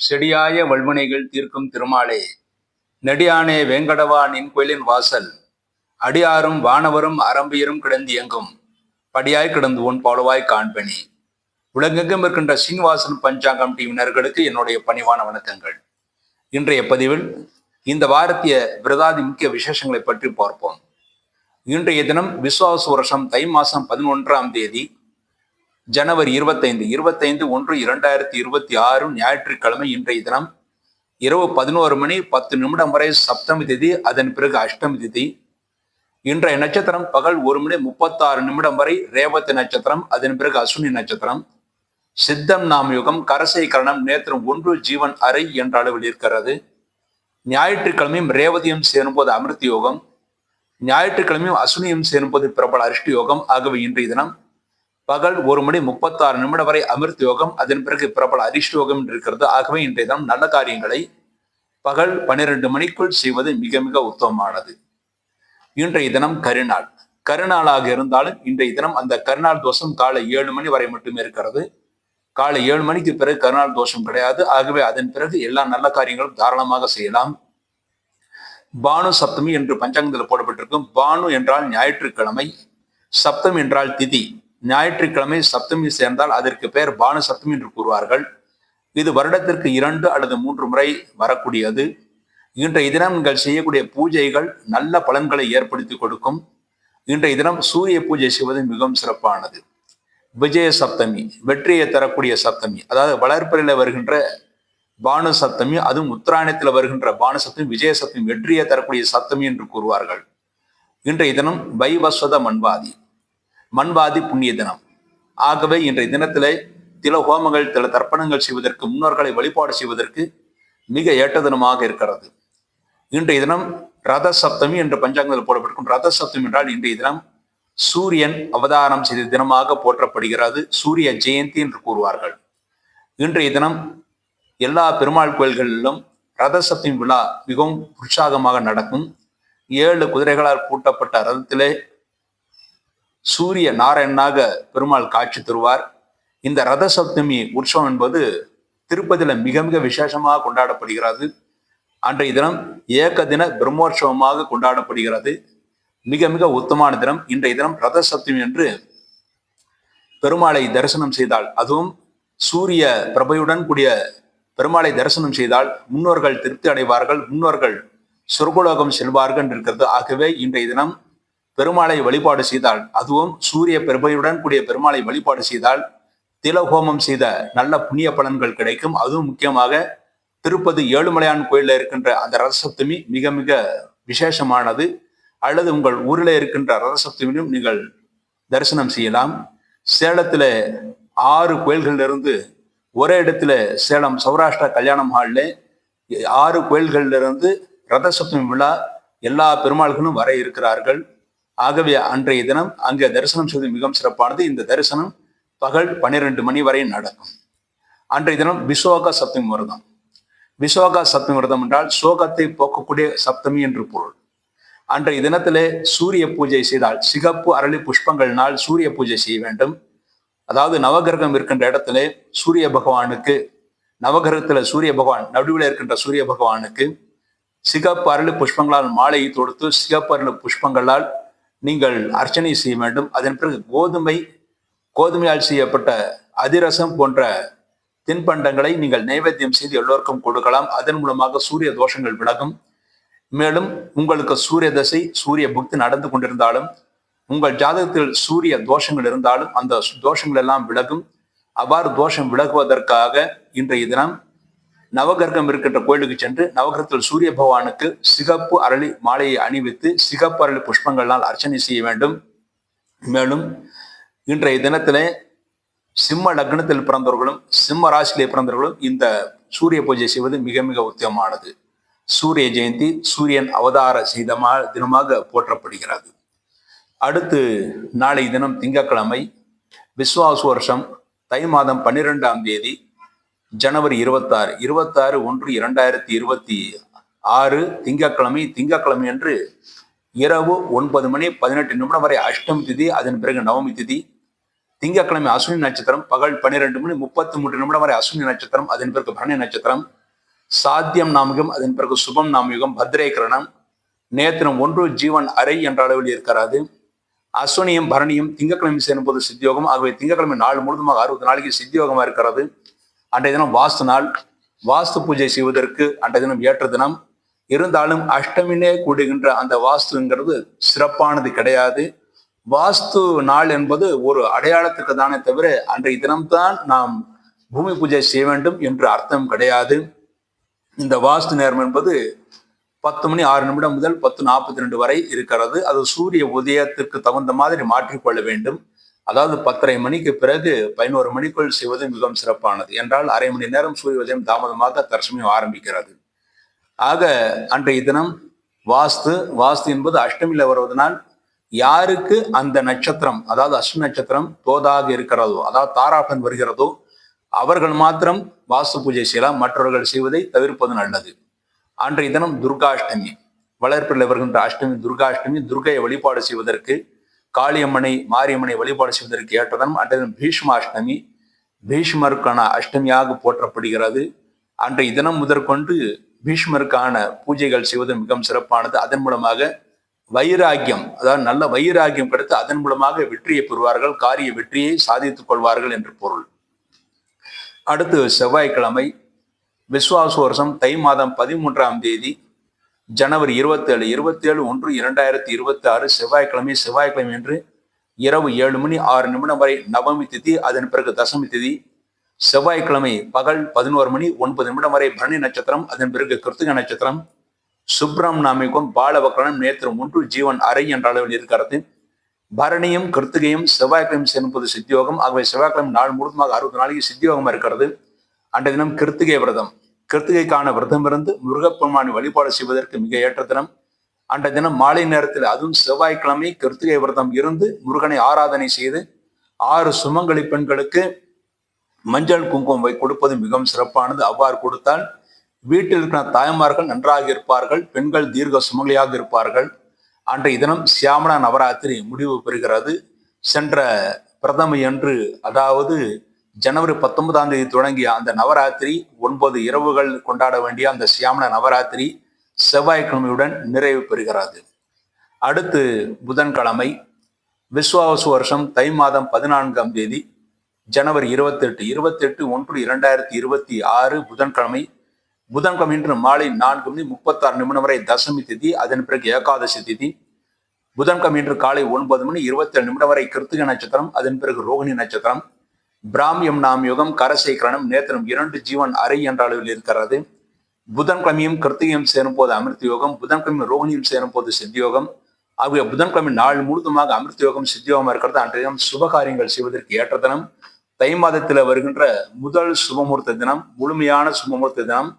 செடியாய வல்வினைகள் தீர்க்கும் திருமாலே. நெடியானே வேங்கடவா நின் கோயிலின் வாசல். அடியாரும் வானவரும் அரம்பியரும் கிடந்து எங்கும் படியாய் கிடந்து உன் பாலுவாய் காண்பனி. உலகெங்கும் இருக்கின்ற சீனிவாசன் பஞ்சாங்கம் டீவினர்களுக்கு என்னுடைய பணிவான வணக்கங்கள். இன்றைய பதிவில் இந்த வாரத்திய விரதாதி முக்கிய விசேஷங்களை பற்றி பார்ப்போம். இன்றைய தினம் விஸ்வாச வருஷம் தை மாதம் பதினொன்றாம் தேதி ஜனவரி இருபத்தைந்து இருபத்தைந்து ஒன்று இரண்டாயிரத்தி இருபத்தி ஆறு ஞாயிற்றுக்கிழமை இன்றைய தினம் இரவு பதினோரு மணி பத்து நிமிடம் வரை சப்தமி திதி அதன் பிறகு அஷ்டமி திதி. இன்றைய நட்சத்திரம் பகல் ஒரு மணி முப்பத்தாறு நிமிடம் வரை ரேவதி நட்சத்திரம் அதன் பிறகு அஸ்வினி நட்சத்திரம். சித்தம் நாமயுகம் கரசை கரணம் நேத்திரம் ஒன்று ஜீவன் அறை என்ற அளவில் இருக்கிறது. ஞாயிற்றுக்கிழமையும் ரேவதியும் சேரும்போது அமிர்த யோகம் ஞாயிற்றுக்கிழமையும் அஸ்வினியும் சேரும்போது பிரபல அரிஷ்டி யோகம். ஆகவே இன்றைய தினம் பகல் ஒரு மணி முப்பத்தாறு நிமிடம் வரை அமிர்த யோகம் அதன் பிறகு பிரபல அரிஷ்ட யோகம் என்று இருக்கிறது. ஆகவே இன்றைய தினம் நல்ல காரியங்களை பகல் பன்னிரண்டு மணிக்குள் செய்வது மிக மிக உத்தமமானது. இன்றைய தினம் கருநாள். கருநாளாக இருந்தாலும் இன்றைய தினம் அந்த கருநாள் தோஷம் காலை ஏழு மணி வரை மட்டுமே இருக்கிறது. காலை ஏழு மணிக்கு பிறகு கருநாள் தோஷம் கிடையாது. ஆகவே அதன் பிறகு எல்லா நல்ல காரியங்களும் தாராளமாக செய்யலாம். பானு சப்தமி என்று பஞ்சாங்கத்தில் போடப்பட்டிருக்கும். பானு என்றால் ஞாயிற்றுக்கிழமை சப்தம் என்றால் திதி. ஞாயிற்றுக்கிழமை சப்தமி சேர்ந்தால் அதற்கு பெயர் பானு சப்தமி என்று கூறுவார்கள். இது வருடத்திற்கு இரண்டு அல்லது மூன்று முறை வரக்கூடியது. இன்றைய தினம் நீங்கள் செய்யக்கூடிய பூஜைகள் நல்ல பலன்களை ஏற்படுத்தி கொடுக்கும். இன்றைய தினம் சூரிய பூஜை செய்வது மிகவும் சிறப்பானது. விஜய சப்தமி வெற்றியை தரக்கூடிய சப்தமி அதாவது வளர்ப்பறையில் வருகின்ற பானு சப்தமி அதுவும் உத்தராயணத்தில் வருகின்ற பானு சப்தமி விஜய சப்தமி வெற்றியை தரக்கூடிய சப்தமி என்று கூறுவார்கள். இன்றைய தினம் வைவஸ்வத மண்பாதி மண்வாதி புண்ணிய தினம். ஆகவே இன்றைய தினத்திலே தில ஹோமங்கள் தில தர்ப்பணங்கள் செய்வதற்கு முன்னோர்களை வழிபாடு செய்வதற்கு மிக ஏற்ற தினமாக இருக்கிறது. இன்றைய தினம் ரத சப்தமி என்று பஞ்சாங்கத்தில் போடப்பட்டிருக்கும் ரத சப்தமி என்றால் இன்றைய தினம் சூரியன் அவதாரம் செய்த தினமாக போற்றப்படுகிறது. சூரிய ஜெயந்தி என்று கூறுவார்கள். இன்றைய தினம் எல்லா பெருமாள் கோயில்களிலும் ரத சப்தமி விழா மிகவும் உற்சாகமாக நடக்கும். ஏழு குதிரைகளால் பூட்டப்பட்ட ரதத்திலே சூரிய நாராயணனாக பெருமாள் காட்சி தருவார். இந்த ரத சப்தமி உற்சவம் என்பது திருப்பதியில் மிக மிக விசேஷமாக கொண்டாடப்படுகிறது. அன்றைய தினம் ஏக தின பிரம்மோற்சவமாக கொண்டாடப்படுகிறது. மிக மிக உத்தமான தினம். இன்றைய தினம் ரத சப்தமி என்று பெருமாளை தரிசனம் செய்தால் அதுவும் சூரிய பிரபையுடன் கூடிய பெருமாளை தரிசனம் செய்தால் முன்னோர்கள் திருப்தி அடைவார்கள். முன்னோர்கள் சொர்க்கலோகம் செல்வார்கள் என்று இருக்கிறது. ஆகவே இன்றைய தினம் பெருமாளை வழிபாடு செய்தால் அதுவும் சூரிய பிரபையுடன் கூடிய பெருமாளை வழிபாடு செய்தால் திலஹோமம் செய்த நல்ல புண்ணிய பலன்கள் கிடைக்கும். அதுவும் முக்கியமாக திருப்பதி ஏழுமலையான் கோயிலில் இருக்கின்ற அந்த ரதசப்தமி மிக மிக விசேஷமானது. அல்லது உங்கள் ஊரில் இருக்கின்ற ரதசப்தமியும் நீங்கள் தரிசனம் செய்யலாம். சேலத்தில் ஆறு கோயில்களிலிருந்து ஒரே இடத்துல சேலம் சௌராஷ்டிரா கல்யாணம் ஹாலில் ஆறு கோயில்களிலிருந்து ரதசப்தமி விழா எல்லா பெருமாள்களும் வர இருக்கிறார்கள். ஆகவே அன்றைய தினம் அங்கே தரிசனம் செய்வது மிகவும் சிறப்பானது. இந்த தரிசனம் பகல் பன்னிரெண்டு மணி வரை நடக்கும். அன்றைய தினம் விசோகா சப்தமி விரதம். விசோகா சப்தமி விரதம் என்றால் சோகத்தை போக்கக்கூடிய சப்தமி என்று பொருள். அன்றைய தினத்திலே சூரிய பூஜை செய்தால் சிகப்பு அரளி புஷ்பங்கள்னால் சூரிய பூஜை செய்ய வேண்டும். அதாவது நவகிரகம் இருக்கின்ற இடத்துல சூரிய பகவானுக்கு நவகிரகத்தில் சூரிய பகவான் நடுவில் இருக்கின்ற சூரிய பகவானுக்கு சிகப்பு அரளி புஷ்பங்களால் மாலையை தொடுத்து சிகப்பு அருள் புஷ்பங்களால் நீங்கள் அர்ச்சனை செய்ய வேண்டும். அதன் பிறகு கோதுமை கோதுமையால் செய்யப்பட்ட அதிரசம் போன்ற தின்பண்டங்களை நீங்கள் நைவேத்தியம் செய்து எல்லோருக்கும் கொடுக்கலாம். அதன் மூலமாக சூரிய தோஷங்கள் விலகும். மேலும் உங்களுக்கு சூரிய தசை சூரிய புக்தி நடந்து கொண்டிருந்தாலும் உங்கள் ஜாதகத்தில் சூரிய தோஷங்கள் இருந்தாலும் அந்த தோஷங்கள் எல்லாம் விலகும். அவ்வாறு தோஷம் விலகுவதற்காக இன்றைய தினம் நவகிரகம் இருக்கின்ற கோயிலுக்கு சென்று நவகிரகத்தில் சூரிய பகவானுக்கு சிகப்பு அரளி மாலையை அணிவித்து சிகப்பு அரளி புஷ்பங்களால் அர்ச்சனை செய்ய வேண்டும். மேலும் இன்றைய தினத்திலே சிம்ம லக்னத்தில் பிறந்தவர்களும் சிம்ம ராசியிலே பிறந்தவர்களும் இந்த சூரிய பூஜை செய்வது மிக மிக உத்தியமானது சூரிய ஜெயந்தி சூரியன் அவதார செய்தமா தினமாக போற்றப்படுகிறது. அடுத்து நாளை தினம் திங்கட்கிழமை விஸ்வாச வருஷம் தை மாதம் பன்னிரெண்டாம் தேதி ஜனவரி இருபத்தாறு இருபத்தாறு ஒன்று இரண்டாயிரத்தி இருபத்தி ஆறு திங்கட்கிழமை திங்கட்கிழமை அன்று இரவு ஒன்பது மணி பதினெட்டு நிமிடம் வரை அஷ்டமி திதி அதன் பிறகு நவமி திதி திங்கட்கிழமை அஸ்வினி நட்சத்திரம் பகல் பன்னிரெண்டு மணி முப்பத்தி மூன்று நிமிடம் வரை அஸ்வினி நட்சத்திரம் அதன் பிறகு பரணி நட்சத்திரம் சாத்தியம் நாமயுகம் அதன் பிறகு சுபம் நாமயுகம் பத்ரே கிரணம் நேத்திரம் ஒன்று ஜீவன் அறை என்ற அளவில் இருக்கிறது. அஸ்வினியும் பரணியும் திங்கட்கிழமை சேரும்போது சித்தியோகம் ஆகவே திங்கட்கிழமை நாள் முழுதுமாக அறுபது நாளைக்கு சித்தியோகமாக இருக்கிறது. அன்றைய தினம் வாஸ்து நாள். வாஸ்து பூஜை செய்வதற்கு அன்றைய தினம் ஏற்ற தினம். இருந்தாலும் அஷ்டமினே கூடுகின்ற அந்த வாஸ்துங்கிறது சிறப்பானது கிடையாது. வாஸ்து நாள் என்பது ஒரு அடையாளத்துக்கு தானே தவிர அன்றைய தினம்தான் நாம் பூமி பூஜை செய்ய வேண்டும் என்று அர்த்தம் கிடையாது. இந்த வாஸ்து நேரம் என்பது பத்து மணி ஆறு நிமிடம் முதல் பத்து நாற்பத்தி ரெண்டு வரை இருக்கிறது. அது சூரிய உதயத்திற்கு தகுந்த மாதிரி மாற்றிக்கொள்ள வேண்டும். அதாவது பத்தரை மணிக்கு பிறகு பதினோரு மணிக்குள் செய்வது மிகவும் சிறப்பானது. என்றால் அரை மணி நேரம் சூரிய உதயம் தாமதமாக தற்சமயம் ஆரம்பிக்கிறது. ஆக அன்றைய தினம் வாஸ்து வாஸ்து என்பது அஷ்டமியில் வருவதனால் யாருக்கு அந்த நட்சத்திரம் அதாவது அஷ்ட நட்சத்திரம் தோதாக இருக்கிறதோ அதாவது தாராபன் வருகிறதோ அவர்கள் மாத்திரம் வாஸ்து பூஜை செய்யலாம் மற்றவர்கள் செய்வதை தவிர்ப்பது நல்லது. அன்றைய தினம் துர்காஷ்டமி. வளர்ப்பில் வருகின்ற அஷ்டமி துர்காஷ்டமி துர்கையை வழிபாடு செய்வதற்கு காளியம்மனை மாரியம்மனை வழிபாடு செய்வதற்கு ஏற்றதனம் அன்றைய தினம் பீஷ்மாஷ்டமி பீஷ்மருக்கான அஷ்டமியாக போற்றப்படுகிறது. அன்றைய தினம் முதற்கொண்டு பீஷ்மருக்கான பூஜைகள் செய்வது மிகவும் சிறப்பானது. அதன் மூலமாக வைராக்கியம் அதாவது நல்ல வைராக்கியம் கிடைத்து அதன் மூலமாக வெற்றியை பெறுவார்கள் காரிய வெற்றியை சாதித்துக் கொள்வார்கள் என்று பொருள். அடுத்து செவ்வாய்க்கிழமை விஸ்வாச வருஷம் தை மாதம் பதிமூன்றாம் தேதி ஜனவரி இருபத்தேழு இருபத்தேழு ஒன்று இரண்டாயிரத்தி இருபத்தி ஆறு செவ்வாய்க்கிழமை செவ்வாய்க்கிழமை என்று இரவு ஏழு மணி ஆறு நிமிடம் வரை நவமி திதி அதன் பிறகு தசமி திதி. செவ்வாய்க்கிழமை பகல் பதினோரு மணி ஒன்பது நிமிடம் வரை பரணி நட்சத்திரம் அதன் பிறகு கிருத்திக நட்சத்திரம். சுப்ரம் நாமிக்கும் நேற்று நேத்திரம் ஒன்று ஜீவன் அறை என்ற அளவில் இருக்கிறது. பரணியும் கிருத்திகையும் செவ்வாய்க்கிழமை சேர்ப்பது சித்தியோகம். ஆகவே செவ்வாய்க்கிழமை நாள் முழுவதுமாக அறுபது நாளைக்கு சித்தியோகமாக இருக்கிறது. அன்றைய தினம் கிருத்திகை விரதம். கிருத்திகைக்கான விரதம் இருந்து முருகப்பெருமானை வழிபாடு செய்வதற்கு மிக ஏற்ற தினம். அன்றைய தினம் மாலை நேரத்தில் அதுவும் செவ்வாய்க்கிழமை கிருத்திகை விரதம் இருந்து முருகனை ஆராதனை செய்து ஆறு சுமங்கலி பெண்களுக்கு மஞ்சள் குங்குமம் கொடுப்பது மிகவும் சிறப்பானது. அவ்வாறு கொடுத்தால் வீட்டில் இருக்கிற தாய்மார்கள் நன்றாக இருப்பார்கள் பெண்கள் தீர்க்க சுமங்கலியாக இருப்பார்கள். அன்றைய தினம் சியாமனா நவராத்திரி முடிவு பெறுகிறது. சென்ற பிரதமையன்று அதாவது ஜனவரி பத்தொன்பதாம் தேதி தொடங்கிய அந்த நவராத்திரி ஒன்பது இரவுகள் கொண்டாட வேண்டிய அந்த சியாமன நவராத்திரி செவ்வாய்க்கிழமையுடன் நிறைவு பெறுகிறது. அடுத்து புதன்கிழமை விஸ்வாவசு வருஷம் தை மாதம் பதினான்காம் தேதி ஜனவரி இருபத்தெட்டு இருபத்தெட்டு ஒன்று இரண்டாயிரத்தி இருபத்தி ஆறு புதன்கிழமை. புதன்கிழமை இன்று மாலை நான்கு மணி முப்பத்தாறு நிமிடம் வரை தசமி திதி அதன் பிறகு ஏகாதசி திதி. புதன்கிழமை இன்று காலை ஒன்பது மணி இருபத்தி ஏழு நிமிடம் வரை கிருத்திக நட்சத்திரம் அதன் பிறகு ரோகிணி நட்சத்திரம். பிராமியம் நாம் யுகம் கரசேகரணம் நேத்திரம் இரண்டு ஜீவன் அறை என்ற அளவில் இருக்கிறது. புதன்கிழமையும் கிருத்திகையும் சேரும் போது அமிர்த யோகம் புதன்கிழமை ரோகிணியும் சேரும் போது சித்தியோகம் ஆகிய புதன்கிழமை நாள் முழுதுமாக அமிர்த யோகம் சித்தியோகம் இருக்கிறது. அன்றைய தினம் சுபகாரியங்கள் செய்வதற்கு ஏற்ற தினம். தை மாதத்தில் வருகின்ற முதல் சுபமுகூர்த்த தினம் முழுமையான சுபமுகூர்த்த தினம்.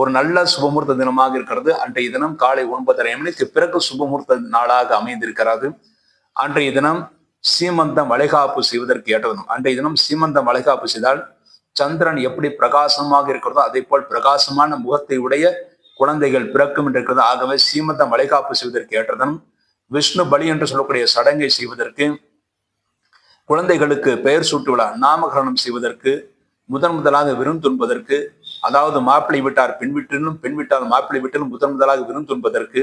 ஒரு நல்ல சுபமுகூர்த்த தினமாக இருக்கிறது. அன்றைய தினம் காலை ஒன்பதரை மணிக்கு பிறகு சுபமுகூர்த்த நாளாக அமைந்திருக்கிறது. அன்றைய தினம் சீமந்தம் வளைகாப்பு செய்வதற்கு ஏற்ற தினம் அன்றைய தினம் சீமந்தம் வளைகாப்பு செய்தால் சந்திரன் எப்படி பிரகாசமாக இருக்கிறதோ அதே போல் பிரகாசமான முகத்தை உடைய குழந்தைகள் பிறக்கும் என்று இருக்கிறது. ஆகவே சீமந்தம் வளைகாப்பு செய்வதற்கு ஏற்றதும் விஷ்ணு பலி என்று சொல்லக்கூடிய சடங்கை செய்வதற்கு குழந்தைகளுக்கு பெயர் சூட்டு விழா நாமகரணம் செய்வதற்கு முதன் முதலாக விருந்துண்பதற்கு அதாவது மாப்பிள்ளை விட்டார் பெண் வீட்டிலும் பெண் விட்டால் மாப்பிள்ளை விட்டிலும் முதன் முதலாக விருந்துண்பதற்கு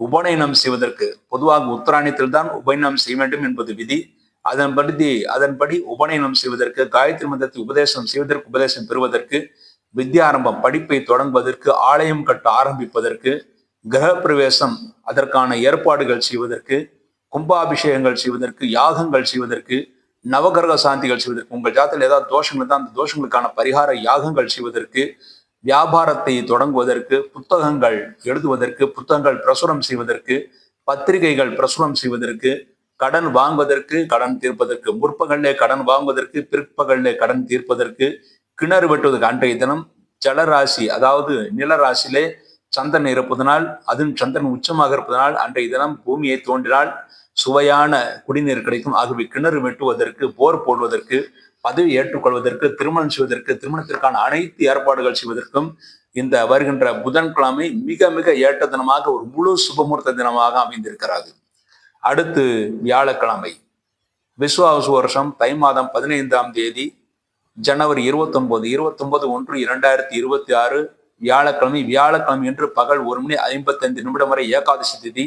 உபநயனம் செய்வதற்கு பொதுவாக உத்தராயணத்தில் தான் உபநயனம் செய்ய வேண்டும் என்பது விதி. அதன்படி அதன்படி உபநயனம் செய்வதற்கு காயத்ரி மந்திரத்தை உபதேசம் செய்வதற்கு உபதேசம் பெறுவதற்கு வித்யாரம்பம் படிப்பை தொடங்குவதற்கு ஆலயம் கட்ட ஆரம்பிப்பதற்கு கிரகப்பிரவேசம் அதற்கான ஏற்பாடுகள் செய்வதற்கு கும்பாபிஷேகங்கள் செய்வதற்கு யாகங்கள் செய்வதற்கு நவகிரக சாந்திகள் செய்வதற்கு உங்கள் ஜாத்தில் ஏதாவது தோஷங்கள் தான் அந்த தோஷங்களுக்கான பரிகார யாகங்கள் செய்வதற்கு வியாபாரத்தை தொடங்குவதற்கு புத்தகங்கள் எழுதுவதற்கு புத்தகங்கள் பிரசுரம் செய்வதற்கு பத்திரிகைகள் பிரசுரம் செய்வதற்கு கடன் வாங்குவதற்கு கடன் தீர்ப்பதற்கு முற்பகல்லே கடன் வாங்குவதற்கு பிற்பகல்லே கடன் தீர்ப்பதற்கு கிணறு வெட்டுவதற்கு அன்றைய தினம் ஜலராசி அதாவது நிலராசியிலே சந்திரன் இருப்பதனால் அதுவும் சந்திரன் உச்சமாக இருப்பதனால் அன்றைய தினம் பூமியை தோன்றினால் சுவையான குடிநீர் கிடைக்கும். ஆகவே கிணறு வெட்டுவதற்கு போர் போடுவதற்கு பதவி ஏற்றுக்கொள்வதற்கு திருமணம் செய்வதற்கு திருமணத்திற்கான அனைத்து ஏற்பாடுகள் செய்வதற்கும் இந்த வருகின்ற புதன்கிழமை மிக மிக ஏற்ற தினமாக ஒரு முழு சுபமுகூர்த்த தினமாக அமைந்திருக்கிறது. அடுத்து வியாழக்கிழமை. விஸ்வாச வருஷம் தை மாதம் பதினைந்தாம் தேதி ஜனவரி இருபத்தொன்பது இருபத்தொன்பது ஒன்று இரண்டாயிரத்தி இருபத்தி ஆறு வியாழக்கிழமை. வியாழக்கிழமை என்று பகல் ஒரு மணி ஐம்பத்தைந்து நிமிடம் வரை ஏகாதசி திதி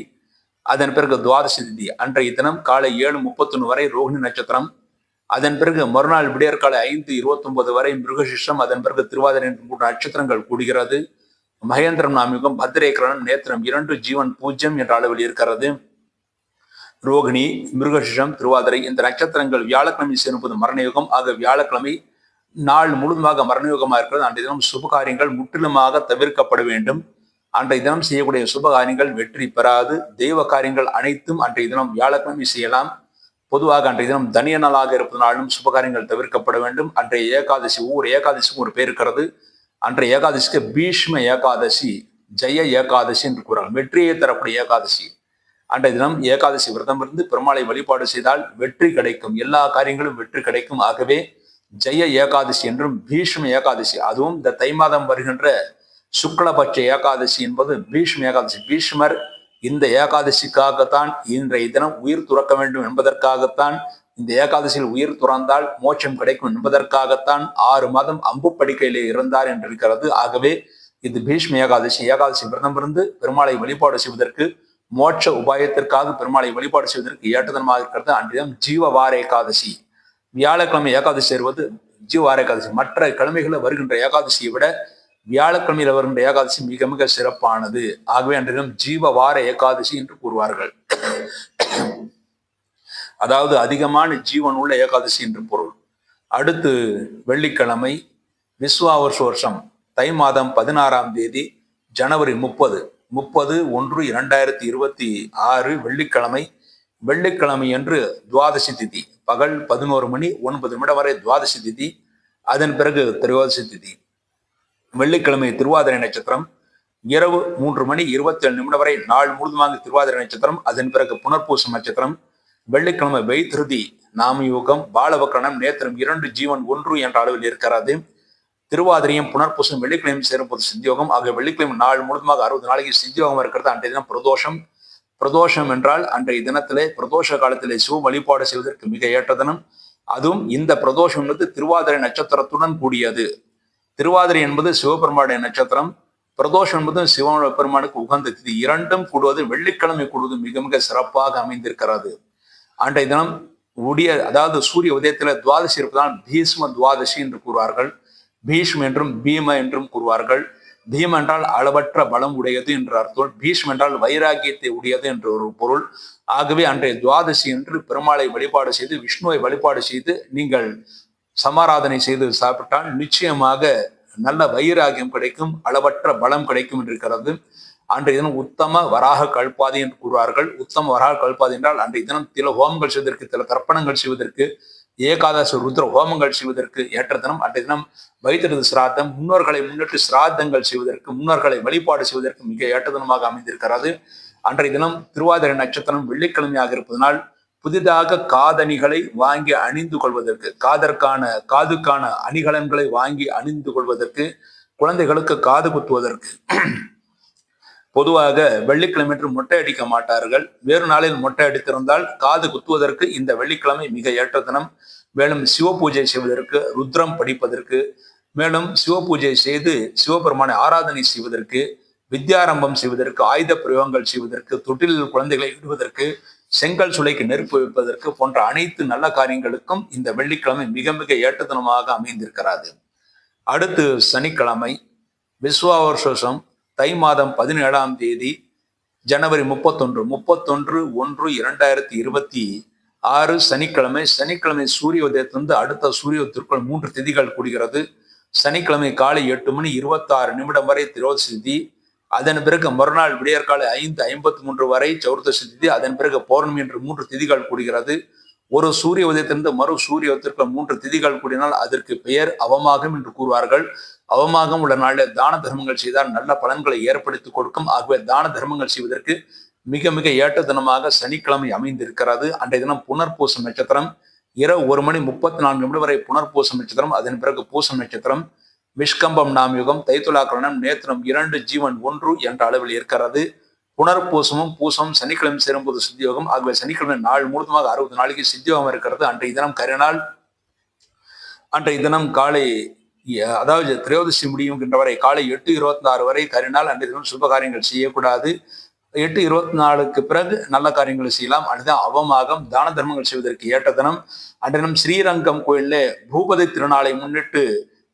அதன் பிறகு துவாதசி திதி. அன்றைய தினம் காலை ஏழு முப்பத்தொன்று வரை ரோஹிணி நட்சத்திரம். அதன் பிறகு மறுநாள் விடியற்காலை ஐந்து இருபத்தொன்பது வரை மிருகசிஷம். அதன் பிறகு திருவாதிரை என்று மூன்று நட்சத்திரங்கள் கூடுகிறது. மகேந்திரம் நாமிகம் பத்திரேக்கரன் நேத்திரம் இரண்டு ஜீவன் பூஜ்யம் என்ற அளவில் இருக்கிறது. ரோகிணி மிருகசிஷம் திருவாதிரை இந்த நட்சத்திரங்கள் வியாழக்கிழமை சேர்ப்பது மரணயுகம். ஆக வியாழக்கிழமை நாள் முழுவதுமாக மரணயுகமாக இருக்கிறது. அன்றைய தினம் சுபகாரியங்கள் முற்றிலுமாக தவிர்க்கப்பட வேண்டும். அன்றைய தினம் செய்யக்கூடிய சுப காரியங்கள் வெற்றி பெறாது. தெய்வ காரியங்கள் அனைத்தும் அன்றைய தினம் வியாழக்கிழமை செய்யலாம். பொதுவாக அன்றைய தினம் தனிய நாளாக இருப்பதனாலும் சுபகாரியங்கள் தவிர்க்கப்பட வேண்டும். அன்றைய ஏகாதசி ஒவ்வொரு ஏகாதசிக்கும் ஒரு பேர் இருக்கிறது. அன்றைய ஏகாதசிக்கு பீஷ்ம ஏகாதசி ஜெய ஏகாதசி என்று கூறாங்க வெற்றியை தரக்கூடிய ஏகாதசி. அன்றைய தினம் ஏகாதசி விரதம் இருந்து பெருமாளை வழிபாடு செய்தால் வெற்றி கிடைக்கும். எல்லா காரியங்களும் வெற்றி கிடைக்கும். ஆகவே ஜெய ஏகாதசி என்றும் பீஷ்ம ஏகாதசி அதுவும் இந்த தை மாதம் வருகின்ற சுக்லபட்ச ஏகாதசி என்பது பீஷ்ம ஏகாதசி. பீஷ்மர் இந்த ஏகாதசிக்காகத்தான் இன்றைய தினம் உயிர் துறக்க வேண்டும் என்பதற்காகத்தான் இந்த ஏகாதசியில் உயிர் துறந்தால் மோட்சம் கிடைக்கும் என்பதற்காகத்தான் ஆறு மாதம் அம்பு படுக்கையிலே இருந்தார் என்றிருக்கிறது. ஆகவே இது பீஷ்ம ஏகாதசி. ஏகாதசி விரதம் இருந்து பெருமாளை வழிபாடு செய்வதற்கு மோட்ச உபாயத்திற்காக பெருமாளை வழிபாடு செய்வதற்கு ஏற்றதனமாக இருக்கிறது. அன்றிடம் ஜீவவார ஏகாதசி. வியாழக்கிழமை ஏகாதசி சேருவது ஜீவவார ஏகாதசி. மற்ற கிழமைகளில் வருகின்ற ஏகாதசியை விட வியாழக்கிழமையில் வருகின்ற ஏகாதசி மிக மிக சிறப்பானது. ஆகவே அன்றிலும் ஜீவ வார ஏகாதசி என்று கூறுவார்கள். அதாவது அதிகமான ஜீவன் உள்ள ஏகாதசி என்று பொருள். அடுத்து வெள்ளிக்கிழமை விஸ்வாவர்ஷ வருஷம் தை மாதம் பதினாறாம் தேதி ஜனவரி முப்பது. முப்பது ஒன்று இரண்டாயிரத்தி இருபத்தி ஆறு வெள்ளிக்கிழமை. வெள்ளிக்கிழமை என்று துவாதசி திதி. பகல் பதினோரு மணி ஒன்பது நிமிடம் வரை துவாதசி திதி. அதன் பிறகு திரையோதசி திதி. வெள்ளிக்கிழமை திருவாதிரை நட்சத்திரம் இரவு மூன்று மணி இருபத்தி ஏழு நிமிடம் வரை நாள் முழுதுமாக திருவாதிரை நட்சத்திரம். அதன் பிறகு புனர்பூசம் நட்சத்திரம். வெள்ளிக்கிழமை வைத்திருதி நாமயோகம் பாலவக்கரணம் நேத்திரம் இரண்டு ஜீவன் ஒன்று என்ற அளவில் இருக்கிறது. திருவாதிரையும் புனர்பூசம் வெள்ளிக்கிழமை சேரும்போது சித்தியோகம். ஆகிய வெள்ளிக்கிழமை நாள் முழுதுமாக அறுபது நாளைக்கு சித்தியோகம் இருக்கிறது. அன்றைய தினம் பிரதோஷம். பிரதோஷம் என்றால் அன்றைய தினத்திலே பிரதோஷ காலத்திலே சிவ வழிபாடு செய்வதற்கு மிக ஏற்ற தினம். அதுவும் இந்த பிரதோஷம் என்பது திருவாதிரை நட்சத்திரத்துடன் கூடியது. திருவாதிரை என்பது சிவபெருமாடைய நட்சத்திரம் பிரதோஷம் என்பது சிவ பெருமானுக்கு உகந்த திதி இரண்டும் கூடுவது வெள்ளிக்கிழமை கூடுவது மிக மிக சிறப்பாக அமைந்திருக்கிறது. அன்றைய தினம் உடைய அதாவது சூரிய உதயத்தில் துவாதசி இருப்பதால் பீஷ்ம துவாதசி என்று கூறுவார்கள். பீஷ்ம் என்றும் பீம என்றும் கூறுவார்கள். பீம் என்றால் அளவற்ற பலம் உடையது என்று அர்த்தம். பீஷ்ம் என்றால் வைராகியத்தை உடையது என்ற ஒரு பொருள். ஆகவே அன்றைய துவாதசி என்று பெருமாளை வழிபாடு செய்து விஷ்ணுவை வழிபாடு செய்து நீங்கள் சமாராதனை செய்து சாப்பிட்டால் நிச்சயமாக நல்ல வைராகியம் கிடைக்கும் அளவற்ற பலம் கிடைக்கும் என்றிருக்கிறது அன்றைய தினம் உத்தம வராக கல்பாதி என்று கூறுவார்கள். உத்தம வராக கல்பாதி என்றால் அன்றைய தினம் சில ஹோமங்கள் செய்வதற்கு சில தர்ப்பணங்கள் செய்வதற்கு ஏகாதசி ருத்ர ஹோமங்கள் செய்வதற்கு ஏற்ற தினம் அன்றைய தினம் வைத்திருந்த சிராத்தம் முன்னோர்களை முன்னிட்டு சிராத்தங்கள் செய்வதற்கு முன்னோர்களை வழிபாடு செய்வதற்கு மிக ஏற்ற தினமாக அமைந்திருக்கிறது. அன்றைய தினம் திருவாதிரை நட்சத்திரம் வெள்ளிக்கிழமையாக இருப்பதனால் புதிதாக காதணிகளை வாங்கி அணிந்து கொள்வதற்கு காதற்கான காதுக்கான அணிகலன்களை வாங்கி அணிந்து கொள்வதற்கு குழந்தைகளுக்கு காது குத்துவதற்கு. பொதுவாக வெள்ளிக்கிழமை என்று மொட்டை அடிக்க மாட்டார்கள். வேறு நாளில் மொட்டை அடித்திருந்தால் காது குத்துவதற்கு இந்த வெள்ளிக்கிழமை மிக ஏற்ற தினம். மேலும் சிவ பூஜை செய்வதற்கு ருத்ரம் படிப்பதற்கு மேலும் சிவ பூஜை செய்து சிவபெருமானை ஆராதனை செய்வதற்கு வித்யாரம்பம் செய்வதற்கு ஆயுத பிரயோகங்கள் செய்வதற்கு தொட்டிலில் குழந்தைகளை விடுவதற்கு செங்கல் சுளைக்கு நெருப்பு வைப்பதற்கு போன்ற அனைத்து நல்ல காரியங்களுக்கும் இந்த வெள்ளிக்கிழமை மிக மிக ஏற்றத்தனமாக அமைந்திருக்கிறது. அடுத்து சனிக்கிழமை விஸ்வாவர்ஷம் தை மாதம் பதினேழாம் தேதி ஜனவரி முப்பத்தொன்று முப்பத்தொன்று ஒன்று இரண்டாயிரத்தி இருபத்தி ஆறு சனிக்கிழமை. சனிக்கிழமை சூரிய உதயத்திலிருந்து அடுத்த சூரியத்திற்குள் மூன்று திதிகள் கூடுகிறது. சனிக்கிழமை காலை எட்டு மணி இருபத்தாறு நிமிடம் வரை திரோசிதி அதன் பிறகு மறுநாள் விடியற்காலை ஐந்து ஐம்பத்தி மூன்று வரை சௌர்தசி திதி அதன் பிறகு பௌர்ணமி என்று மூன்று திதிகள் கூடுகிறது. ஒரு சூரிய உதயத்திலிருந்து மறு சூரிய உதயத்திற்கு மூன்று திதிகள் கூடினால் அதற்கு பெயர் அவமாகம் என்று கூறுவார்கள். அவமாகம் உள்ள நாளில் தான தர்மங்கள் செய்தால் நல்ல பலன்களை ஏற்படுத்தி கொடுக்கும். ஆகவே தான தர்மங்கள் செய்வதற்கு மிக மிக ஏற்ற தினமாக சனிக்கிழமை அமைந்திருக்கிறது. அன்றைய தினம் புனர்பூசம் நட்சத்திரம். இரவு ஒரு மணி முப்பத்தி நான்கு நிமிடம் வரை புனர்பூசம் நட்சத்திரம். அதன் பிறகு பூசம் நட்சத்திரம். விஷ்கம்பம் நாம் யுகம் தைத்துலாக்கரணம் நேத்திரம் இரண்டு ஜீவன் ஒன்று என்ற அளவில் இருக்கிறது. புனர்பூசமும் பூசமும் சனிக்கிழமை சேரும்போது சித்தியோகம். ஆகவே சனிக்கிழமை நாள் முழுவதுமாக அறுபது நாளைக்கு சித்தியோகம் இருக்கிறது. அன்றைய தினம் கரிநாள் அன்றைய தினம் காலை அதாவது திரையோதசி முடியுங்கின்ற வரை காலை எட்டு இருபத்தி ஆறு வரை கரிநாள் அன்றைய தினம் சுப காரியங்கள் செய்யக்கூடாது. எட்டு இருபத்தி நாலுக்கு பிறகு நல்ல காரியங்களை செய்யலாம். அதுதான் அவமாகம் தான தர்மங்கள் செய்வதற்கு ஏற்ற தினம். அன்றைய தினம் ஸ்ரீரங்கம் கோயிலில் பூபதி திருநாளை முன்னிட்டு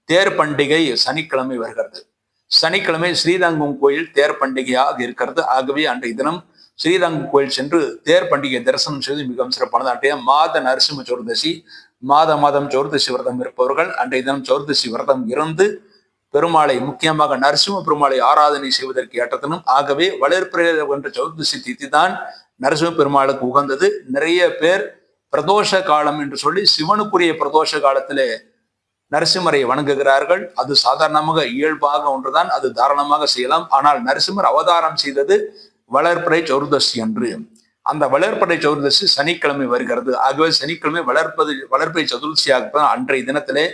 தேர் பண்டிகை சனிக்கிழமை வருகிறது. சனிக்கிழமை ஸ்ரீரங்கம் கோயில் தேர் பண்டிகையாக இருக்கிறது. ஆகவே அன்றைய தினம் ஸ்ரீரங்கம் கோயில் சென்று தேர் பண்டிகை தரிசனம் செய்து மிகவும் சிறப்பானது. அன்றைய மாத நரசிம்ம சதுர்தசி மாத மாதம் சௌர்தசி விரதம் இருப்பவர்கள் அன்றைய தினம் சௌர்தசி விரதம் இருந்து பெருமாளை முக்கியமாக நரசிம்ம பெருமாளை ஆராதனை செய்வதற்கு ஏற்றத்தினும் ஆகவே வளர்ப்பிறை என்ற சௌர்தசி திதி தான் நரசிம்ம பெருமாளுக்கு உகந்தது. நிறைய பேர் பிரதோஷ காலம் என்று சொல்லி சிவனுக்குரிய பிரதோஷ காலத்திலே நரசிம்மரை வணங்குகிறார்கள். அது சாதாரணமாக இயல்பாக ஒன்றுதான் அது தாராளமாக செய்யலாம். ஆனால் நரசிம்மர் அவதாரம் செய்தது வளர்ப்படை சௌர்தசி அன்று. அந்த வளர்ப்படை சதுர்தசி சனிக்கிழமை வருகிறது. ஆகவே சனிக்கிழமை வளர்ப்பது வளர்ப்பை சதுர்தசியாக அன்றைய தினத்திலே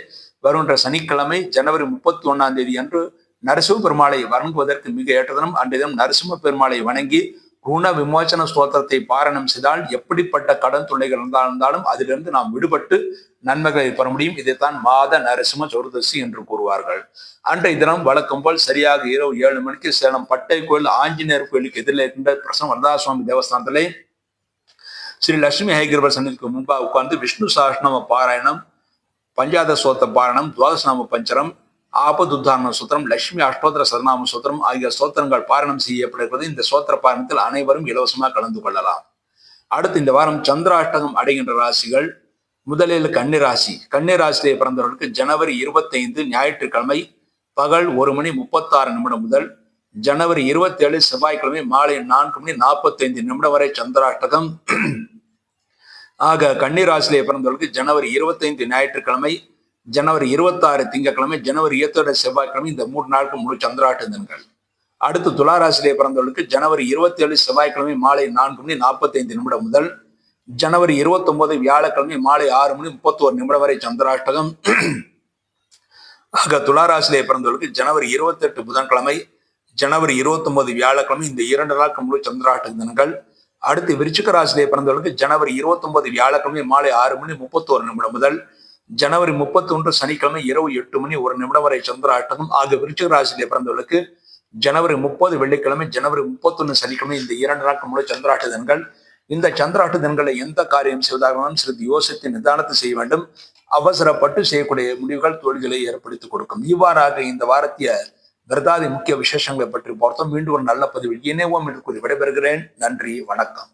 வருகின்ற சனிக்கிழமை ஜனவரி முப்பத்தி ஒன்னாம் தேதி அன்று நரசிம்ம பெருமாளை வணங்குவதற்கு மிக ஏற்ற தினம். அன்றைய தினம் நரசிம்ம பெருமாளை வணங்கி குண விமோசன ஸ்தோத்திரத்தை பாரணம் செய்தால் எப்படிப்பட்ட கடன் தொல்லைகள் இருந்தால் இருந்தாலும் அதிலிருந்து நாம் விடுபட்டு நன்மைகளை பெற முடியும். இதைத்தான் மாத நரசிம்ம சதுர்தசி என்று கூறுவார்கள். அன்றைய தினம் வழக்கம் போல் சரியாக இரவு ஏழு மணிக்கு சேலம் பட்டை கோயில் ஆஞ்சநேயர் கோயிலுக்கு எதிரில் இருக்கின்ற பிரசன்ன வரதாசுவாமி தேவஸ்தானத்திலே ஸ்ரீ லட்சுமி ஹைகிரபர் சன்னிதிக்கு முன்பாக உட்கார்ந்து விஷ்ணு சாஷ்ணம பாராயணம் பஞ்சாத சோத்த பாராயணம் துவாதசநாம பஞ்சரம் ஆபதுத்தாரண சூத்திரம் லட்சுமி அஷ்டோத்திர சதநாம சூத்திரம் ஆகிய சோத்திரங்கள் பாரணம் செய்யப்படுகிறது. இந்த சோத்திர பாரணத்தில் அனைவரும் இலவசமாக கலந்து கொள்ளலாம். அடுத்து இந்த வாரம் சந்திராஷ்டகம் அடைகின்ற ராசிகள். முதலில் கன்னிராசி. ராசி பிறந்தவர்களுக்கு ஜனவரி இருபத்தைந்து ஞாயிற்றுக்கிழமை பகல் ஒரு மணி முப்பத்தாறு நிமிடம் முதல் ஜனவரி இருபத்தி ஏழு செவ்வாய்க்கிழமை மாலை நான்கு மணி நாற்பத்தைந்து நிமிடம் வரை சந்திராஷ்டகம். ஆக கன்னிராசியை பிறந்தவர்களுக்கு ஜனவரி இருபத்தைந்து ஞாயிற்றுக்கிழமை ஜனவரி இருபத்தாறு திங்கட்கிழமை ஜனவரி இருபத்தோட செவ்வாய்க்கிழமை இந்த மூன்று நாட்கள் முழு சந்திராட்ட தினங்கள் அடுத்து துளாராசிலே பிறந்தவர்களுக்கு ஜனவரி இருபத்தி ஏழு செவ்வாய்க்கிழமை மாலை நான்கு மணி நாற்பத்தைந்து நிமிடம் முதல் ஜனவரி இருபத்தொன்பது வியாழக்கிழமை மாலை ஆறு மணி முப்பத்தோரு நிமிடம் வரை சந்திராஷ்டகம். ஆக துளாராசிலே பிறந்தவர்களுக்கு ஜனவரி இருபத்தெட்டு புதன்கிழமை ஜனவரி இருபத்தொன்பது வியாழக்கிழமை இந்த இரண்டு நாட்கள் முழு சந்திராஷ்ட தினங்கள் அடுத்து விருச்சிக ராசிலே பிறந்தவர்களுக்கு ஜனவரி இருபத்தொன்பது வியாழக்கிழமை மாலை ஆறு மணி முப்பத்தோரு நிமிடம் முதல் ஜனவரி முப்பத்தி ஒன்று சனிக்கிழமை இரவு எட்டு மணி ஒரு நிமிடம் வரை சந்திராஷ்டகம் ஆகிய விருச்சிக ராசியிலே பிறந்தவர்களுக்கு ஜனவரி முப்பது வெள்ளிக்கிழமை ஜனவரி முப்பத்தொன்னு சனிக்கிழமை இந்த இரண்டு நாட்கள் முழு சந்திராஷ்ட தினங்கள். இந்த சந்திராஷ்ட தினங்களை எந்த காரியம் செய்வதாகவும் சிறிது யோசித்து நிதானத்தை செய்ய வேண்டும். அவசரப்பட்டு செய்யக்கூடிய முடிவுகள் தோல்விகளை ஏற்படுத்தி கொடுக்கும். இவ்வாறாக இந்த வாரத்திய விரதாதி முக்கிய விசேஷங்களை பற்றி பார்த்தோம். மீண்டும் ஒரு நல்ல பதிவில் இணைவோம் என்று கூறி விடைபெறுகிறேன். நன்றி வணக்கம்.